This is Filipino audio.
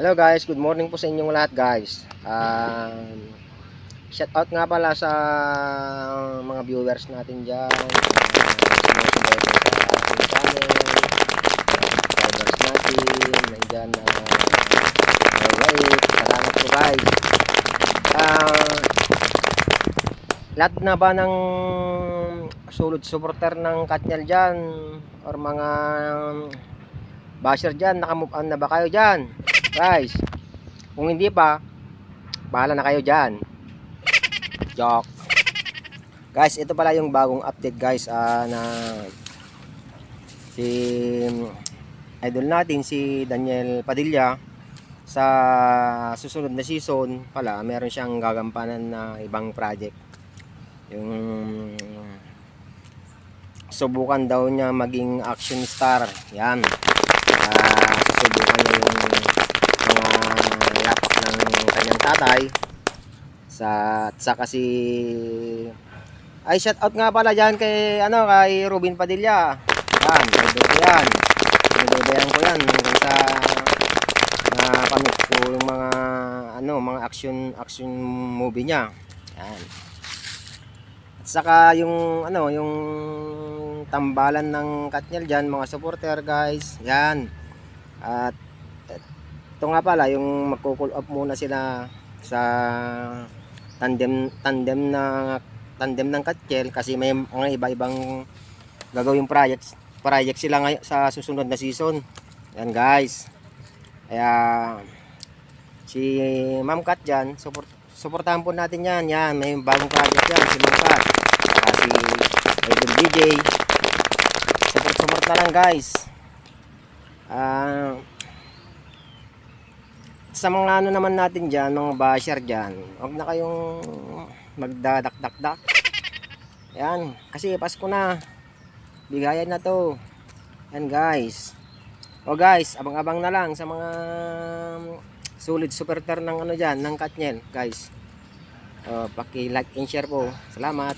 Hello guys, good morning po sa inyong lahat guys. Um, shout out nga pala sa mga viewers natin dyan. Sumusubaybay sa ating channel. Subscribers natin. Nandyan na uh, alright. Salamat po guys. Uh, lahat na ba ng sulod supporter ng Katniel dyan or mga basher dyan, nakamove on na ba kayo dyan? Guys, kung hindi pa, bahala na kayo dyan. Joke. Guys, ito pala yung bagong update guys ah, na si idol natin si Daniel Padilla sa susunod na season pala meron siyang gagampanan na ibang project yung subukan daw niya maging action star yan Ah, susubukan niya yung yapak ng kanyang tatay. Sa at saka si ay shout out nga pala diyan kay ano kay Robin Padilla. Yan idol ko yan. Binibayan ko yan hanggang sa napanood ko yung mga ano mga action action movie niya. Yan. At saka yung ano yung tambalan ng Katniel diyan mga supporter guys. Yan. At ito nga pala yung magko-call up muna sila sa tandem tandem na tandem ng Katniel kasi may mga iba-ibang gagawing projects project sila ngayon sa susunod na season. Yan guys. Kaya si Ma'am Kat dyan support, supportahan po natin yan. Yan may bagong project yan si Ma'am Kat. Saka si Idol DJ support support na lang guys. Ah sa mga ano naman natin dyan, mga basher dyan, huwag na kayong magdadakdakdak. Yan, kasi Pasko na. Bigayan na to. Yan guys. O guys, abang-abang na lang sa mga sulit supporter ng ano dyan, ng Katniel, guys. O, paki-like and share po. Salamat.